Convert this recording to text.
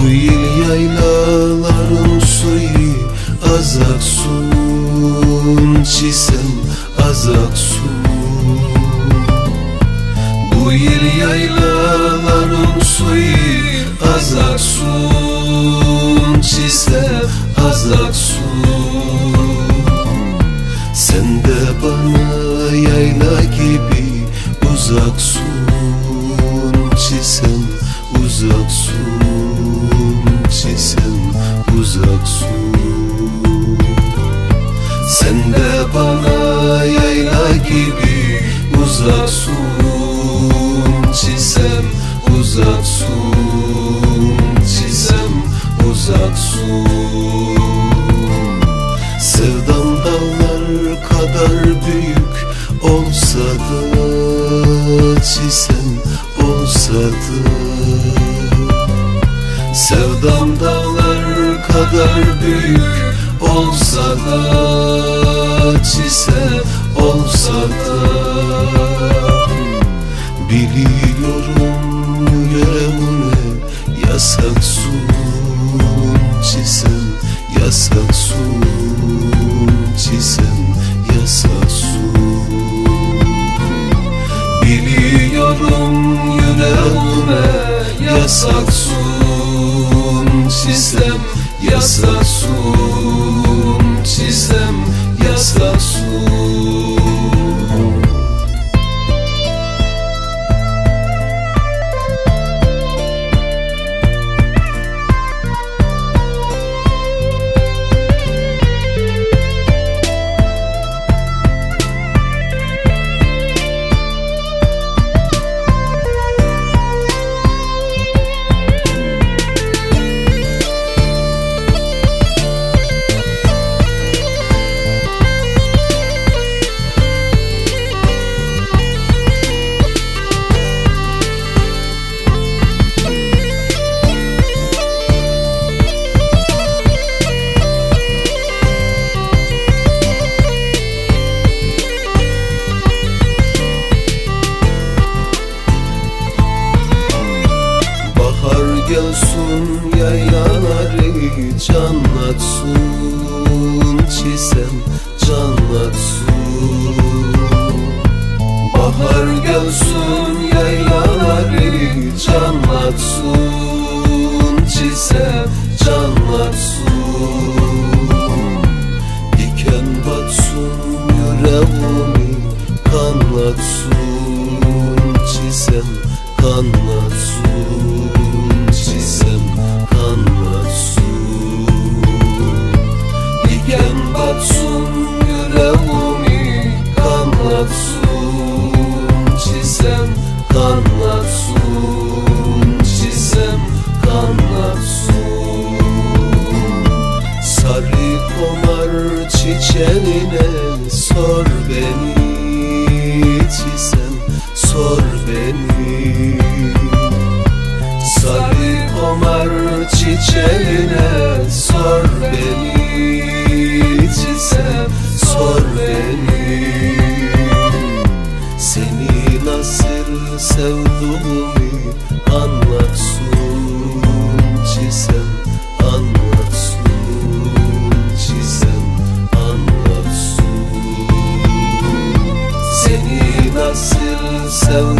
Bu yıl yaylaların suyu azak sun Çisem azak sun. Bu yıl yaylaların suyu azak sun Çisem azak sun. Sen de bana yayla gibi uzak sun Çisem uzak sun. Gibi uzaksun Çisem uzaksun Çisem uzaksun Sevdam dağlar kadar büyük olsa da Çisem olsa da. Sevdam dağlar kadar büyük olsa da Çisem da Biliyorum yüreğime yasak sun Çisem yasak sun Çisem yasak sun Biliyorum yüreğime yasak sun Çisem yasak sun Çisem yaylaları canlatsın Çisem canlatsın. Bahar gelsin yaylaları canlatsın Çisem canlatsın. Diken batsın yüreğimi kanlatsın Çisem kanlatsın kanlatsın Çisem kanlatsın Sarı komar çiçeğine sor beni Çisem sor beni. Sarı çiçeğine sor beni Çisem sor beni sevduğumu anlatsın Çisem anlatsın Çisem anlatsın Seni nasıl sevduğumu